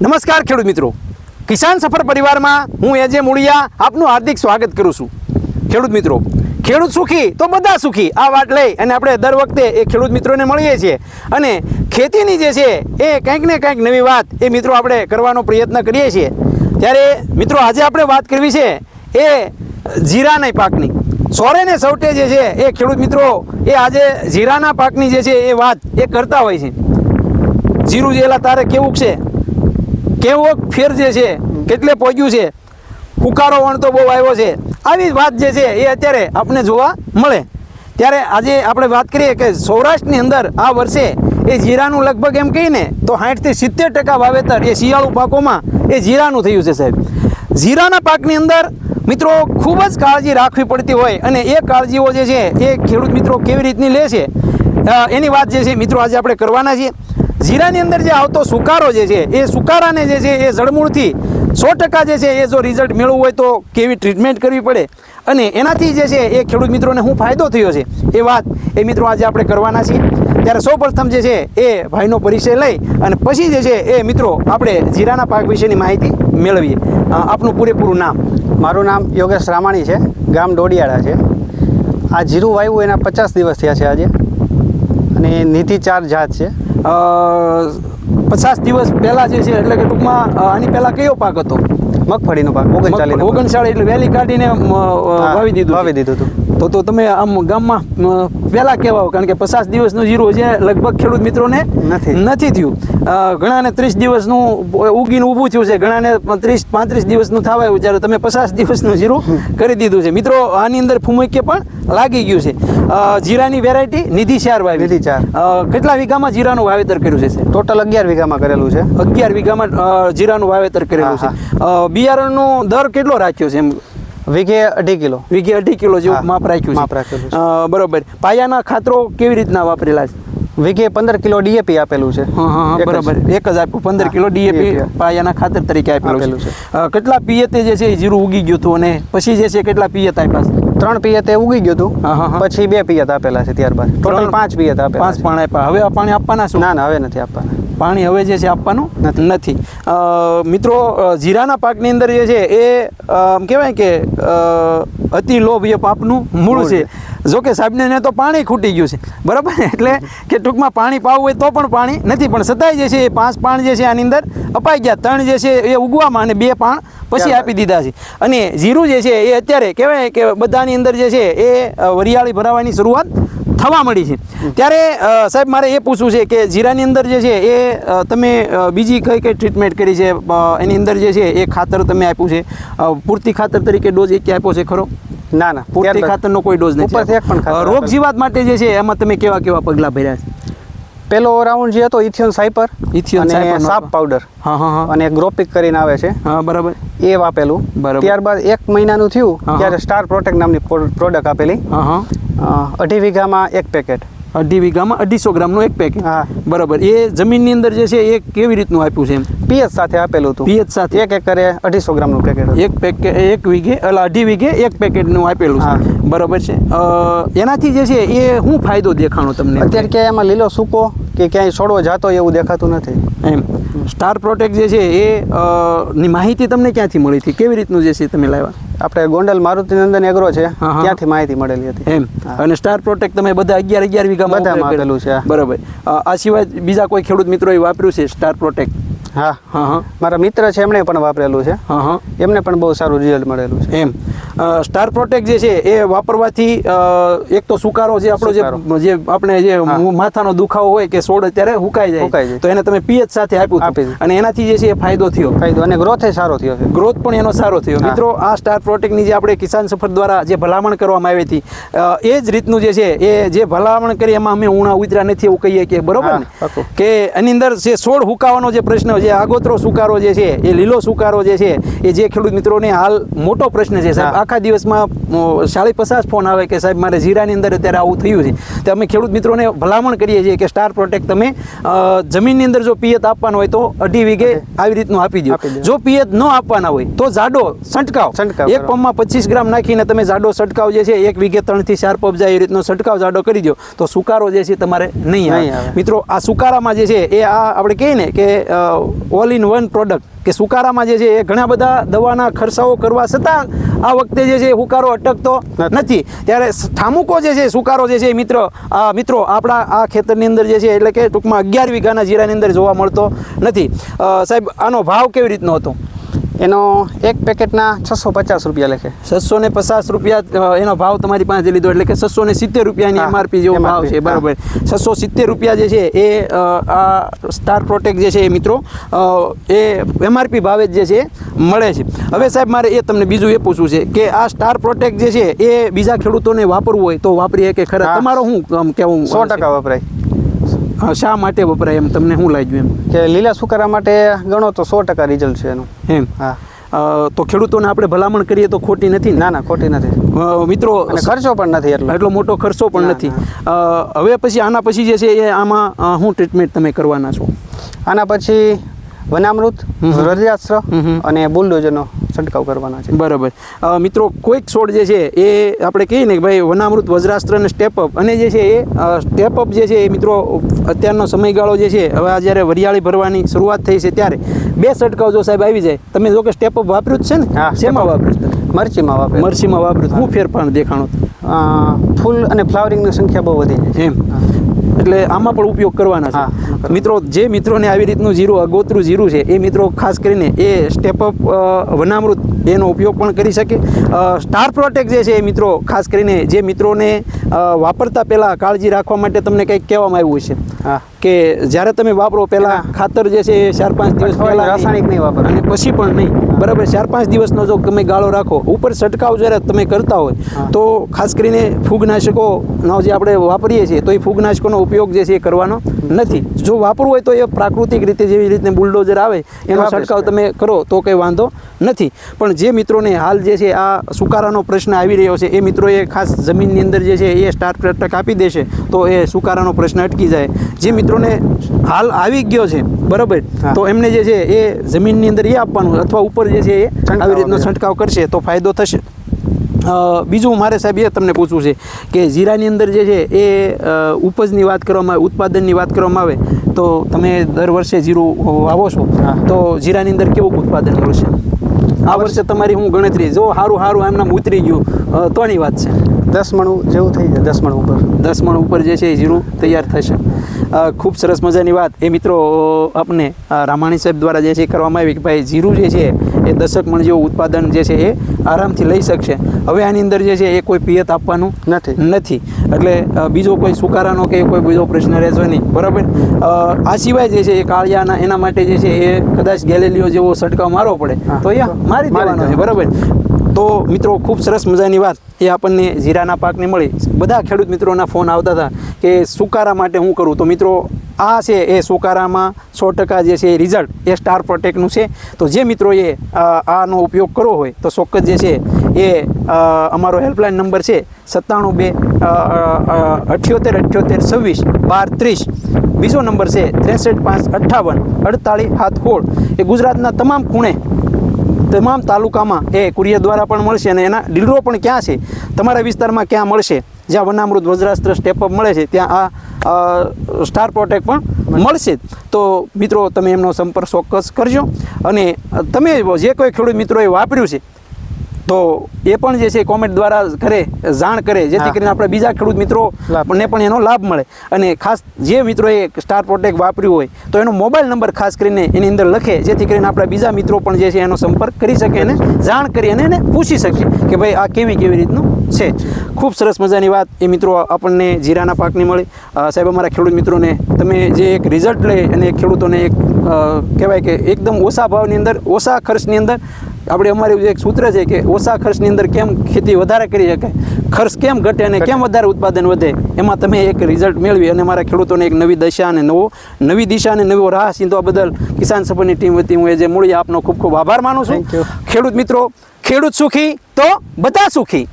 નમસ્કાર ખેડૂત મિત્રો. કિસાન સફર પરિવારમાં હું એજે મૂળિયા આપનું હાર્દિક સ્વાગત કરું છું. ખેડૂત મિત્રો, ખેડૂત સુખી તો બધા સુખી, આ વાત લઈ અને આપણે દર વખતે એ ખેડૂત મિત્રોને મળીએ છીએ. અને ખેતીની જે છે, એ કંઈક ને કંઈક નવી વાત એ મિત્રો આપણે કરવાનો પ્રયત્ન કરીએ છીએ. ત્યારે મિત્રો આજે આપણે વાત કરવી છે, એ જીરાના પાકની. સોરે ને સૌટે જે છે, એ ખેડૂત મિત્રો, એ આજે જીરાના પાકની જે છે, એ વાત એ કરતા હોય છે. જીરું જેલા તારે કેવું છે? કેવો ફેર જે છે, કેટલે પહોંચ્યું છે, હુકારો વણતો બહુ આવ્યો છે. આવી વાત જે છે, એ અત્યારે આપણે જોવા મળે. ત્યારે આજે આપણે વાત કરીએ કે સૌરાષ્ટ્રની અંદર આ વર્ષે એ જીરાનું લગભગ એમ કહીને તો સાઠથી સિત્તેર ટકા વાવેતર એ શિયાળુ પાકોમાં એ જીરાનું થયું છે સાહેબ. જીરાના પાકની અંદર મિત્રો ખૂબ જ કાળજી રાખવી પડતી હોય અને એ કાળજીઓ જે છે, એ ખેડૂત મિત્રો કેવી રીતની લે છે એની વાત જે છે, મિત્રો આજે આપણે કરવાના છીએ. જીરાની અંદર જે આવતો સુકારો જે છે, એ સુકારાને જે છે, એ જળમૂળથી સો ટકા જે છે, એ જો રિઝલ્ટ મેળવવું હોય તો કેવી ટ્રીટમેન્ટ કરવી પડે? અને એનાથી જે છે, એ ખેડૂત મિત્રોને શું ફાયદો થયો છે? એ વાત એ મિત્રો આજે આપણે કરવાના છીએ. ત્યારે સૌ પ્રથમ જે છે, એ ભાઈનો પરિચય લઈ અને પછી જે છે, એ મિત્રો આપણે જીરાના પાક વિશેની માહિતી મેળવીએ. આપનું પૂરેપૂરું નામ? મારું નામ યોગેશ રામાણી છે, ગામ ડોડિયાળા છે. આ જીરું વાવ્યું એના પચાસ દિવસ થયા છે આજે. અને નીતિ ચાર જાત છે. પચાસ દિવસ પહેલાં જે છે એટલે કે ટૂંકમાં આની પહેલાં કયો પાક હતો? મગફળીનો પાક ઓગણચાલીસ ઓગણચાળીસ એટલે વહેલી કાઢીને વાવી દીધું વાવી દીધું હતું. તો તો તમે આમ ગામમાં પહેલાં કહેવાઓ કારણ કે પચાસ દિવસનું જીરું છે લગભગ ખેડૂત મિત્રોને નથી. નથી થયું. ઘણાને ત્રીસ દિવસનું ઉગીને ઊભું થયું છે ઘણાને ત્રીસ પાંત્રીસ દિવસનું થવા આવ્યું જ્યારે તમે પચાસ દિવસનું જીરું કરી દીધું છે. મિત્રો આની અંદર ફૂમકે પણ લાગી ગયું છે. જીરાની વેરાયટી નિધિ ચાર વાવી. નિધિ ચાર. કેટલા વીઘામાં જીરાનું વાવેતર કર્યું છે ટોટલ અગિયાર વીઘામાં કરેલું છે. અગિયાર વીઘામાં જીરાનું વાવેતર કરેલું છે. બિયારણનો દર કેટલો રાખ્યો છે એમ? વીઘે અઢી કિલો. વીઘે અઢી કિલો જેવું માપ રાખ્યું માપ. અ, બરોબર. પાયાના ખાતરો કેવી રીતના વાપરેલા છે? વીઘે પંદર કિલો ડીએપી આપેલું છે. બરાબર. એક જ આપ્યું. પંદર કિલો ડીએપી પાયાના ખાતર તરીકે આપેલું છે. કેટલા પિયતે જે છે એ જીરું ઉગી ગયું હતું અને પછી જે છે કેટલા પિયત આપ્યા છે? ત્રણ પિયત એ ઉગી ગયું હતું. પછી બે પિયત આપેલા છે ત્યારબાદ. ટોટલ પાંચ પિયત આપેલા પાંચ. પાણી આપ્યા. હવે આ પાણી આપવાના શું? ના ના હવે નથી આપવાના. પાણી હવે જે છે આપવાનું નથી. મિત્રો જીરાના પાકની અંદર જે છે એ કહેવાય કે અતિ લોભ એ પાપનું મૂળ છે. જો કે સાહેબને તો પાણી ખૂટી ગયું છે. બરાબર? એટલે કે ટૂંકમાં પાણી પાવું હોય તો પણ પાણી નથી. પણ છતાંય જે છે એ પાંચ પાણ જે છે આની અંદર અપાઈ ગયા. ત્રણ જે છે એ ઉગવામાં અને બે પાણ પછી આપી દીધા છે. અને જીરું જે છે એ અત્યારે કહેવાય કે બધાની અંદર જે છે એ વરિયાળી ભરાવાની શરૂઆત થવા મળી છે. ત્યારે સાહેબ મારે એ પૂછવું છે કે જીરાની અંદર જે છે એ તમે બીજી કઈ કઈ ટ્રીટમેન્ટ કરી છે? એની અંદર જે છે એ ખાતર તમે આપ્યું છે. પૂરતી ખાતર તરીકે ડોઝ એક આપ્યો છે ખરો? ના ના. પૂરતી ખાતરનો કોઈ ડોઝ નથી રોગ જીવાત માટે જે છે એમાં તમે કેવા કેવા પગલાં ભર્યા છે? પેલો રાઉન્ડ જે હતો ઇથિયોન સાઇપર ઇથિયોન સાયપરનો સાપ પાવડર હા હા હા. અને ગ્રોપિક કરીને આવે છે. હા બરાબર. એ વાપેલું બરાબર. ત્યારબાદ એક મહિનાનું થયું. ત્યારે સ્ટાર પ્રોટેક્ટ નામની પ્રોડક્ટ આપેલી. હા હા. અઢી વીઘામાં એક પેકેટ અઢી વીઘામાં અઢીસો ગ્રામનું એક પેકેટ હા. બરાબર. એ જમીનની અંદર જે છે એ કેવી રીતનું આપ્યું છે એમ? પીએચ સાથે આપેલું હતું. પીએચ સાથે. એક એકરે અઢીસો ગ્રામનું પેકેટ એક પેકેટ એક વીઘે એટલે અઢી વીઘે એક પેકેટનું આપેલું છે. બરાબર છે. એનાથી જે છે એ શું ફાયદો દેખાણો તમને? અત્યારે ક્યાંય એમાં લીલો સૂકો કે ક્યાંય છોડવો જાતો એવું દેખાતું નથી. એમ. સ્ટાર પ્રોટેક્ટ જે છે એ ની માહિતી તમને ક્યાંથી મળી હતી? કેવી રીતનું જે છે તમે લાવ્યા? આપણે ગોંડલ મારુતિનંદન એગ્રો છે. ત્યાંથી માહિતી મળેલી હતી. એમ. અને સ્ટાર પ્રોટેક્ટ તમે બધા અગિયાર અગિયાર વીઘા બધા આપેલું છે. બરાબર. આ સિવાય બીજા કોઈ ખેડૂત મિત્રોએ વાપર્યું છે સ્ટાર પ્રોટેક્ટ હા. હા હા. મારા મિત્ર છે એમણે પણ વાપરેલું છે. હા હા. એમને પણ બહુ સારું રિઝલ્ટ મળેલું છે. એમ. સ્ટાર પ્રોટેક્ટ જે છે એ વાપરવાથી એક તો સુકારો જે આપણો જે જે આપણે જે માથાનો દુખાવો હોય કે સોડ અત્યારે હુકાઈ જાય. હુકાઈ જાય. તો એને તમે પીએચ સાથે આપ્યું આપી હતું. અને એનાથી જે છે એ ફાયદો થયો. ફાયદો અને ગ્રોથ સારો થયો છે. ગ્રોથ પણ એનો સારો થયો. મિત્રો આ સ્ટાર પ્રોટેક્ટની જે આપણે કિસાન સફર દ્વારા જે ભલામણ કરવામાં આવી હતી એ જ રીતનું જે છે એ જે ભલામણ કરી એમાં અમે ઉણા ઉતર્યા નથી એવું કહીએ કે બરોબર ને? કે એની અંદર જે સોડ હુકાવાનો જે પ્રશ્ન જે આગોતરો સુકારો જે છે એ લીલો સુકારો જે છે એ જે ખેડૂત મિત્રોને હાલ મોટો પ્રશ્ન છે. સાહેબ આખા દિવસમાં સાડી પચાસ ફોન આવે કે સાહેબ મારે જીરાની અંદર અત્યારે આવું થયું છે. તો અમે ખેડૂત મિત્રોને ભલામણ કરીએ છીએ કે સ્ટાર પ્રોટેક્ટ તમે જમીનની અંદર જો પિયત આપવાનું હોય તો અઢી વીઘે આવી રીતનું આપી દો જો પિયત ન આપવાના હોય તો જાડો છંટકાવ. છંટકાવ એક. પંપમાં પચીસ ગ્રામ નાખીને તમે જાડો છંટકાવ જે છે એક વીઘે ત્રણથી ચાર પબ જાય એ રીતનો છંટકાવ જાડો કરી દો તો સુકારો જે છે તમારે નહીં આવે. મિત્રો આ સુકારામાં જે છે એ આ આપણે કહીએ ને કે ઓલ ઇન વન પ્રોડક્ટ કે સુકારામાં જે છે એ ઘણા બધા દવાના ખર્ચાઓ કરવા છતાં આ વખતે જે છે હુકારો અટકતો નથી. ત્યારે ઠામુકો જે છે સુકારો જે છે મિત્ર, આ મિત્રો, આપણા આ ખેતરની અંદર જે છે એટલે કે ટૂંકમાં અગિયાર વીઘાના જીરાની અંદર જોવા મળતો નથી. સાહેબ, આનો ભાવ કેવી રીતનો હતો? એનો એક પેકેટના છસો પચાસ રૂપિયા લેખે. છસો ને પચાસ રૂપિયા એનો ભાવ તમારી પાસે લીધો એટલે કે છસો ને સિત્તેર રૂપિયાની એમઆરપી જેવો ભાવ છે બરાબર. છસો સિત્તેર રૂપિયા જે છે એ આ સ્ટાર પ્રોટેક્ટ જે છે એ મિત્રો એ એમઆરપી ભાવે જ જે છે મળે છે. હવે સાહેબ મારે એ તમને બીજું એ પૂછવું છે કે આ સ્ટાર પ્રોટેક્ટ જે છે એ બીજા ખેડૂતોને વાપરવું હોય તો વાપરીએ કે ખરા. તમારો શું કેવું સો ટકા વપરાય. શા માટે વપરાય એમ? તમને શું લાગ્યું એમ? કે લીલા સુકારા માટે ગણો તો સો ટકા રિઝલ્ટ છે એનું. એમ? હા. તો ખેડૂતોને આપણે ભલામણ કરીએ તો ખોટી નથી ને? ના ખોટી નથી. મિત્રો અને ખર્ચો પણ નથી એટલો. એટલો મોટો ખર્ચો પણ નથી. હવે પછી આના પછી જે છે એ આમાં શું ટ્રીટમેન્ટ તમે કરવાના છો? આના પછી વનામૃત હમ. અને બુલડોઝરનો છંટકાવ કરવાના છે. બરાબર. મિત્રો કોઈક છોડ જે છે એ આપણે કહીએ ને કે ભાઈ વનામૃત વજ્રાસ્ત્ર અને સ્ટેપઅપ અને જે છે એ સ્ટેપઅપ જે છે એ મિત્રો અત્યારનો સમયગાળો જે છે હવે આ જ્યારે વરિયાળી ભરવાની શરૂઆત થઈ છે ત્યારે બે છંટકાવ જો સાહેબ આવી જાય તમે જો કે સ્ટેપઅપ વાપર્યું જ છે ને? હા, શેમાં step મરચીમાં વાપર્યું? મરચીમાં વાપર્યું શું ફેરફાર દેખાણો? ફૂલ અને ફ્લાવરિંગની સંખ્યા બહુ વધી જાય એમ. એટલે આમાં પણ ઉપયોગ કરવાના હા, છે મિત્રો જે મિત્રોને આવી રીતનું જીરું અગોતરું જીરું છે એ મિત્રો ખાસ કરીને એ સ્ટેપ અપ વનામૃત એનો ઉપયોગ પણ કરી શકે. સ્ટાર પ્રોટેક જે છે એ મિત્રો ખાસ કરીને જે મિત્રોને વાપરતા પહેલાં કાળજી રાખવા માટે તમને કંઈક કહેવામાં આવ્યું છે હા. કે જ્યારે તમે વાપરો પહેલાં ખાતર જે છે એ ચાર પાંચ દિવસ પહેલાં રાસાયણિક નહીં વાપરો અને પછી પણ નહીં. બરાબર ચાર પાંચ દિવસનો જો તમે ગાળો રાખો ઉપર છંટકાવ જ્યારે તમે કરતા હોય તો ખાસ કરીને ફૂગનાશકોનો જે આપણે વાપરીએ છીએ તો એ ફૂગનાશકોનો ઉપયોગ જે છે એ કરવાનો નથી. જો વાપરવું હોય તો એ પ્રાકૃતિક રીતે જેવી રીતે બુલડોઝર આવે એનો છંટકાવ તમે કરો તો કંઈ વાંધો નથી. પણ જે મિત્રોને હાલ જે છે આ સુકારાનો પ્રશ્ન આવી રહ્યો છે એ મિત્રોએ ખાસ જમીનની અંદર જે છે એ સ્ટાર પ્રટક આપી દેશે તો એ સુકારાનો પ્રશ્ન અટકી જાય. જે મિત્રોને હાલ આવી ગયો છે બરાબર તો એમને જે છે એ જમીનની અંદર એ આપવાનું અથવા ઉપર જે છે એ આવી રીતનો છંટકાવ કરશે તો ફાયદો થશે. બીજું મારે સાહેબ એ તમને પૂછવું છે કે જીરાની અંદર જે છે એ ઉપજની વાત કરવામાં આવે ઉત્પાદનની વાત કરવામાં આવે તો તમે દર વર્ષે જીરું વાવો છો. તો જીરાની અંદર કેવું ઉત્પાદન મળશે? આ વર્ષે તમારી હું ગણતરી જો સારું સારું એમનામ ઉતરી ગયું તોની વાત છે? દસ મણ જેવું થઈ જાય દસ મણ ઉપર. દસ મણ ઉપર જે છે એ જીરું તૈયાર થશે. ખૂબ સરસ મજાની વાત. એ મિત્રો આપને રામાણી સાહેબ દ્વારા જે છે એ કરવામાં આવી કે ભાઈ જીરું જે છે એ દશક મણ જેવું ઉત્પાદન જે છે એ આરામથી લઈ શકશે. હવે આની અંદર જે છે એ કોઈ પિયત આપવાનું નથી. નથી. એટલે બીજો કોઈ સુકારાનો કે કોઈ બીજો પ્રશ્ન રહેશે નહીં. બરાબર? આ સિવાય જે છે એ કાળિયાના એના માટે જે છે એ કદાચ ગેલેલીઓ જેવો છંટકાવ મારવો પડે. તો એ મારી મારી દેવાનો છે. બરાબર? તો મિત્રો, ખૂબ સરસ મજાની વાત એ આપણને જીરાના પાકને મળી. બધા ખેડૂત મિત્રોના ફોન આવતા હતા કે સુકારા માટે હું કરું? તો મિત્રો, આ છે એ સુકારામાં સો ટકા જે છે એ રિઝલ્ટ એ સ્ટાર પ્રોટેક્ટનું છે. તો જે મિત્રોએ આનો ઉપયોગ કરવો હોય, તો ચોક્કસ જે છે એ અમારો હેલ્પલાઇન નંબર છે સત્તાણું બે અઠ્યોતેર અઠ્યોતેર, છવ્વીસ, બાર, ત્રીસ. બીજો નંબર છે ત્રેસઠ, પાંચ, અઠ્ઠાવન, અડતાળીસ હાથ હોળ એ ગુજરાતના તમામ ખૂણે તમામ તાલુકામાં એ કુરિયર દ્વારા પણ મળશે અને એના ડીલરો પણ ક્યાં છે? તમારા વિસ્તારમાં ક્યાં મળશે? જ્યાં વનામૃત, વજ્રાસ્ત્ર સ્ટેપઅપ મળે છે, ત્યાં આ સ્ટાર પ્રોટેક્ટ પણ મળશે. તો મિત્રો, તમે એમનો સંપર્ક ચોક્કસ કરજો. અને તમે જે કોઈ ખેડૂત મિત્રોએ વાપર્યું છે તો એ પણ જે છે કોમેન્ટ દ્વારા કરે જાણ કરે જેથી કરીને આપણે બીજા ખેડૂત મિત્રો. ને પણ એનો લાભ મળે. અને ખાસ જે મિત્રોએ સ્ટાર પ્રોટેક્ટ વાપર્યું હોય તો એનો મોબાઈલ નંબર ખાસ કરીને એની અંદર લખે જેથી કરીને આપણા બીજા મિત્રો પણ જે છે એનો સંપર્ક કરી શકે અને જાણ કરી અને એને પૂછી શકે કે ભાઈ આ કેવી કેવી રીતનું છે. ખૂબ સરસ મજાની વાત એ મિત્રો આપણને જીરાના પાકની મળી. સાહેબ અમારા ખેડૂત મિત્રોને તમે જે એક રિઝલ્ટ લઈ અને ખેડૂતોને એક કહેવાય કે એકદમ ઓછા ભાવની અંદર ઓછા ખર્ચની અંદર આપણે અમારું એક સૂત્ર છે કે ઓછા ખર્ચની અંદર કેમ ખેતી વધારે કરી શકાય? ખર્ચ કેમ ઘટે અને કેમ વધારે ઉત્પાદન વધે? એમાં તમે એક રિઝલ્ટ મેળવી અને મારા ખેડૂતોને એક નવી દશા અને નવો નવી દિશા અને નવો રાહ સિંધવા બદલ કિસાન સભાની ટીમ વતી હું એ જે મૂળી આપનો ખૂબ ખૂબ આભાર માનું છું. ખેડૂત મિત્રો ખેડૂત સુખી તો બધા સુખી.